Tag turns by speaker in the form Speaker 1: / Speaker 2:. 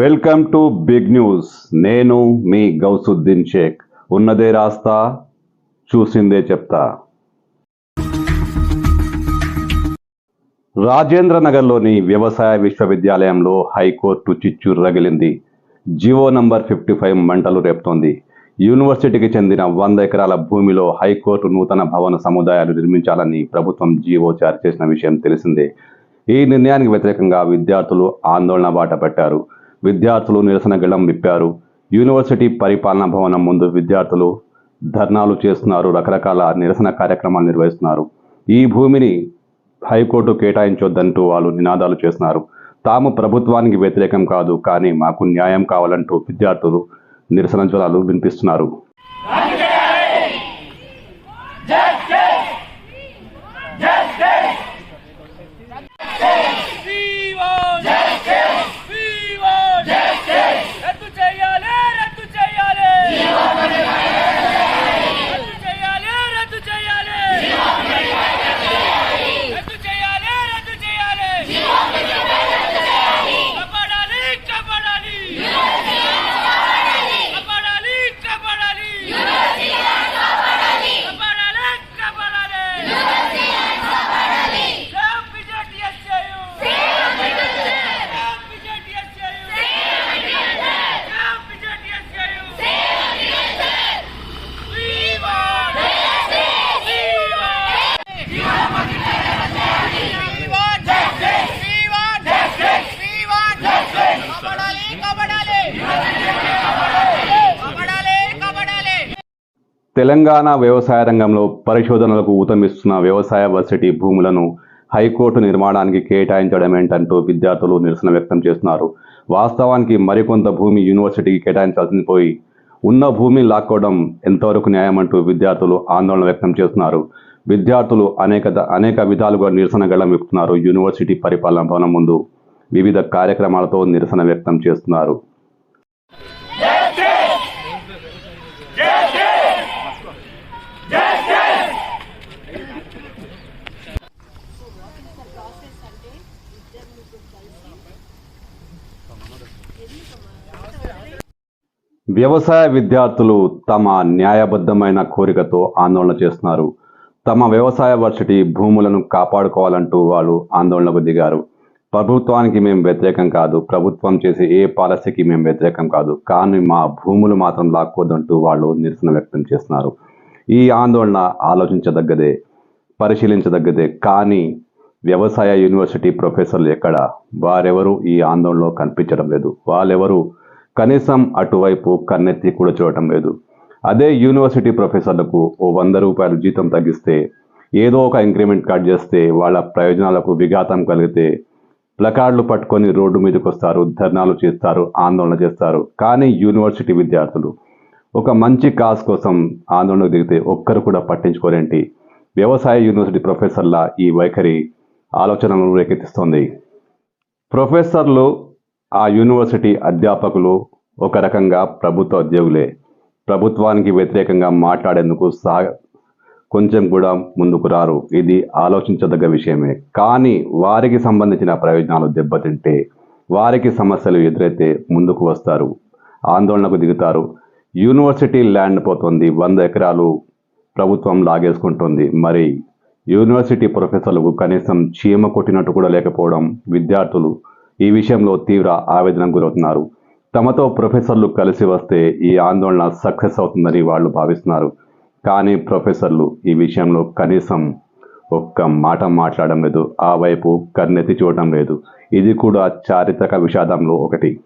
Speaker 1: Welcome to big news. నేను మీ గౌసుద్దీన్ షేక్. ఉన్నదే రాస్తా చూసిందే చెప్తా. రాజేంద్ర నగర్లోని వ్యవసాయ విశ్వవిద్యాలయంలో హైకోర్టు చిచ్చు రగిలింది. జివో నంబర్ ఫిఫ్టీ ఫైవ్ మంటలు రేపుతోంది. యూనివర్సిటీకి చెందిన వంద ఎకరాల భూమిలో హైకోర్టు నూతన భవన సముదాయాలు నిర్మించాలని ప్రభుత్వం జీవో జారీ చేసిన విషయం తెలిసిందే. ఈ నిర్ణయానికి వ్యతిరేకంగా విద్యార్థులు ఆందోళన బాట పెట్టారు. విద్యార్థులు నిరసన గళం విప్పారు. యూనివర్సిటీ పరిపాలనా భవనం ముందు విద్యార్థులు ధర్నాలు చేస్తున్నారు రకరకాల నిరసన కార్యక్రమాలు నిర్వహిస్తున్నారు. ఈ భూమిని హైకోర్టు కేటాయించొద్దంటూ వాళ్ళు నినాదాలు చేస్తున్నారు. తాము ప్రభుత్వానికి వ్యతిరేకం కాదు కానీ మాకు న్యాయం కావాలంటూ విద్యార్థులు నిరసన జ్వరాలు వినిపిస్తున్నారు. తెలంగాణ వ్యవసాయ రంగంలో పరిశోధనలకు ఊతమిస్తున్న వ్యవసాయ వర్సిటీ భూములను హైకోర్టు నిర్మాణానికి కేటాయించడం ఏంటంటూ విద్యార్థులు నిరసన వ్యక్తం చేస్తున్నారు. వాస్తవానికి మరికొంత భూమి యూనివర్సిటీకి కేటాయించాల్సింది పోయి ఉన్న భూమిని లాక్కోవడం ఎంతవరకు న్యాయం అంటూ విద్యార్థులు ఆందోళన వ్యక్తం చేస్తున్నారు. విద్యార్థులు అనేక అనేక విధాలుగా నిరసన గళం యూనివర్సిటీ పరిపాలన భవనం ముందు. వివిధ కార్యక్రమాలతో నిరసన వ్యక్తం చేస్తున్నారు. వ్యవసాయ విద్యార్థులు తమ న్యాయబద్ధమైన కోరికతో ఆందోళన చేస్తున్నారు. తమ వ్యవసాయ వర్సిటీ భూములను కాపాడుకోవాలంటూ వాళ్ళు ఆందోళనకు దిగారు. ప్రభుత్వానికి మేము వ్యతిరేకం కాదు. ప్రభుత్వం చేసే ఏ పాలసీకి మేము వ్యతిరేకం కాదు. కానీ మా భూములు మాత్రం లాక్కోదంటూ వాళ్ళు నిరసన వ్యక్తం చేస్తున్నారు. ఈ ఆందోళన ఆలోచించదగ్గదే పరిశీలించదగ్గదే. కానీ వ్యవసాయ యూనివర్సిటీ ప్రొఫెసర్లు ఎక్కడ? వారెవరూ ఈ ఆందోళనలో కనిపించడం లేదు. వాళ్ళెవరు కనీసం అటువైపు కన్నెత్తి కూడా చూడటం లేదు. అదే యూనివర్సిటీ ప్రొఫెసర్లకు ఓ వంద రూపాయలు జీతం తగ్గిస్తే ఏదో ఒక ఇంక్రిమెంట్ కట్ చేస్తే వాళ్ళ ప్రయోజనాలకు విఘాతం కలిగితే ప్లకార్డులు పట్టుకొని రోడ్డు మీదకి వస్తారు ధర్నాలు చేస్తారు ఆందోళన చేస్తారు. కానీ యూనివర్సిటీ విద్యార్థులు ఒక మంచి కాజ్ కోసం ఆందోళనకు దిగితే ఒక్కరు కూడా పట్టించుకోరేంటి? వ్యవసాయ యూనివర్సిటీ ప్రొఫెసర్ల ఈ వైఖరి ఆలోచనలను రేకెత్తిస్తోంది. ప్రొఫెసర్లు ఆ యూనివర్సిటీ అధ్యాపకులు ఒక రకంగా ప్రభుత్వ ఉద్యోగులే. ప్రభుత్వానికి వ్యతిరేకంగా మాట్లాడేందుకు సహ కొంచెం కూడా ముందుకు రారు. ఇది ఆలోచించదగ్గ విషయమే. కానీ వారికి సంబంధించిన ప్రయోజనాలు దెబ్బతింటే వారికి సమస్యలు ఎదురైతే ముందుకు వస్తారు. ఆందోళనకు దిగుతారు. యూనివర్సిటీ ల్యాండ్ పోతుంది. వంద ఎకరాలు ప్రభుత్వం లాగేసుకుంటుంది. మరి యూనివర్సిటీ ప్రొఫెసర్లకు కనీసం చీమ కొట్టినట్టు కూడా లేకపోవడం విద్యార్థులు ఈ విషయంలో తీవ్ర ఆవేదనకు గురవుతున్నారు. తమతో ప్రొఫెసర్లు కలిసి వస్తే ఈ ఆందోళన సక్సెస్ అవుతుందని వాళ్ళు భావిస్తున్నారు. కానీ ప్రొఫెసర్లు ఈ విషయంలో కనీసం ఒక్క మాట మాట్లాడడం లేదు. ఆ వైపు కన్నెత్తి చూడడం లేదు. ఇది కూడా చారిత్రక విషాదంలో ఒకటి.